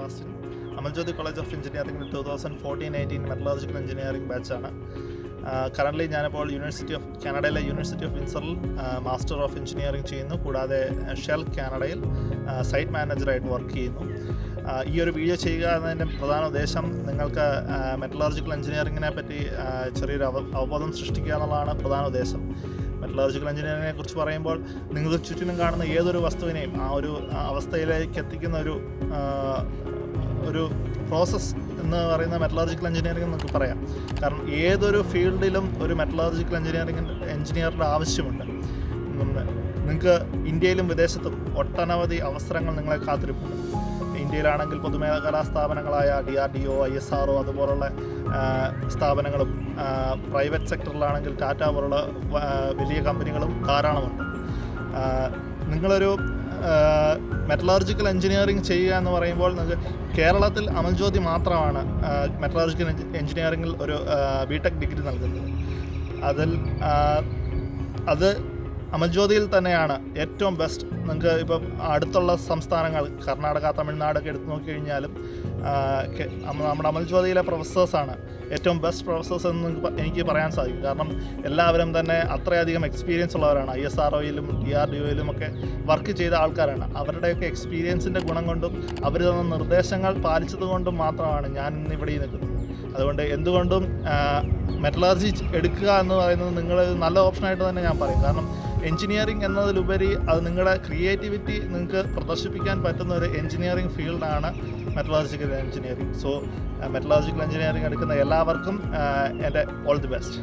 Sebastian Amaljyothi college of engineering two thousand fourteen eighteen metallurgical engineering ബാച്ചാണ് currently ഞാനിപ്പോൾ university of കാനഡയിലെ university of വിൻസറിൽ master of engineering ചെയ്യുന്നു. കൂടാതെ shell കാനഡയിൽ site മാനേജറായിട്ട് work ചെയ്യുന്നു. ഈ ഒരു വീഡിയോ ചെയ്യുക എന്നതിന്റെ പ്രധാന ഉദ്ദേശം നിങ്ങൾക്ക് മെറ്റലോജിക്കൽ എഞ്ചിനീയറിങ്ങിനെ പറ്റി ചെറിയൊരു അവ അവബോധം സൃഷ്ടിക്കുക എന്നുള്ളതാണ് പ്രധാന ഉദ്ദേശം. മെറ്റലർജിക്കൽ എഞ്ചിനീയറിങ്ങിനെ കുറിച്ച് പറയുമ്പോൾ നിങ്ങൾ ചുറ്റിനും കാണുന്ന ഏതൊരു വസ്തുവിനെയും ആ ഒരു അവസ്ഥയിലേക്ക് എത്തിക്കുന്ന ഒരു ഒരു പ്രോസസ്സ് എന്ന് പറയുന്ന മെറ്റലർജിക്കൽ എഞ്ചിനീയറിംഗ് എന്നൊക്കെ പറയാം. കാരണം ഏതൊരു ഫീൽഡിലും ഒരു മെറ്റലർജിക്കൽ എഞ്ചിനീയറിംഗ് എഞ്ചിനീയറുടെ ആവശ്യമുണ്ട്. നിങ്ങൾക്ക് ഇന്ത്യയിലും വിദേശത്തും ഒട്ടനവധി അവസരങ്ങൾ നിങ്ങളെ കാത്തിരിപ്പുണ്ട്. ഇന്ത്യയിലാണെങ്കിൽ പൊതുമേഖലാ സ്ഥാപനങ്ങളായ D R D O I S R O അതുപോലുള്ള സ്ഥാപനങ്ങളും പ്രൈവറ്റ് സെക്ടറിലാണെങ്കിൽ ടാറ്റ പോലുള്ള വലിയ കമ്പനികളും ധാരാളമുണ്ട്. നിങ്ങളൊരു മെറ്റലർജിക്കൽ എഞ്ചിനീയറിംഗ് ചെയ്യുക എന്ന് പറയുമ്പോൾ നിങ്ങൾക്ക് കേരളത്തിൽ അമൽജ്യോതി മാത്രമാണ് മെറ്റലർജിക്കൽ എഞ്ചിനീയറിംഗിൽ ഒരു ബിടെക് ഡിഗ്രി നൽകുന്നത്. അതിൽ അത് അമൽജ്യോതിയിൽ തന്നെയാണ് ഏറ്റവും ബെസ്റ്റ് നിങ്ങൾക്ക് ഇപ്പം അടുത്തുള്ള സംസ്ഥാനങ്ങൾ കർണാടക തമിഴ്നാടൊക്കെ എടുത്തു നോക്കിക്കഴിഞ്ഞാലും ആ, കെ- അമൽ നമ്മുടെ അമൽജ്യോതിയിലെ പ്രൊഫസേഴ്സാണ് ഏറ്റവും ബെസ്റ്റ് പ്രൊഫസേഴ്സ് എന്ന് എനിക്ക് പറയാൻ സാധിക്കും. കാരണം എല്ലാവരും തന്നെ അത്രയധികം എക്സ്പീരിയൻസ് ഉള്ളവരാണ്. ഐ എസ് ആർ ഒയിലും ഡി ആർ ഡി ഒയിലും ഒക്കെ വർക്ക് ചെയ്ത ആൾക്കാരാണ്. അവരുടെയൊക്കെ എക്സ്പീരിയൻസിന്റെ ഗുണം കൊണ്ടും അവർ തന്ന നിർദ്ദേശങ്ങൾ പാലിച്ചത് കൊണ്ടും മാത്രമാണ് ഞാൻ ഇന്ന് ഇവിടെ നിൽക്കുന്നത്. അതുകൊണ്ട് എന്തുകൊണ്ടും മെറ്റലർജി എടുക്കുക എന്ന് പറയുന്നത് നിങ്ങൾ നല്ല ഓപ്ഷനായിട്ട് തന്നെ ഞാൻ പറയും. കാരണം എഞ്ചിനീയറിംഗ് എന്നതിലുപരി അത് നിങ്ങളുടെ ക്രിയേറ്റിവിറ്റി നിങ്ങൾക്ക് പ്രദർശിപ്പിക്കാൻ പറ്റുന്ന ഒരു എഞ്ചിനീയറിംഗ് ഫീൽഡാണ് metallurgical engineering so metallurgical engineering എടുക്കുന്ന എല്ലാവർക്കും ആ, എന്റെ ഓൾ ദി ബെസ്റ്റ്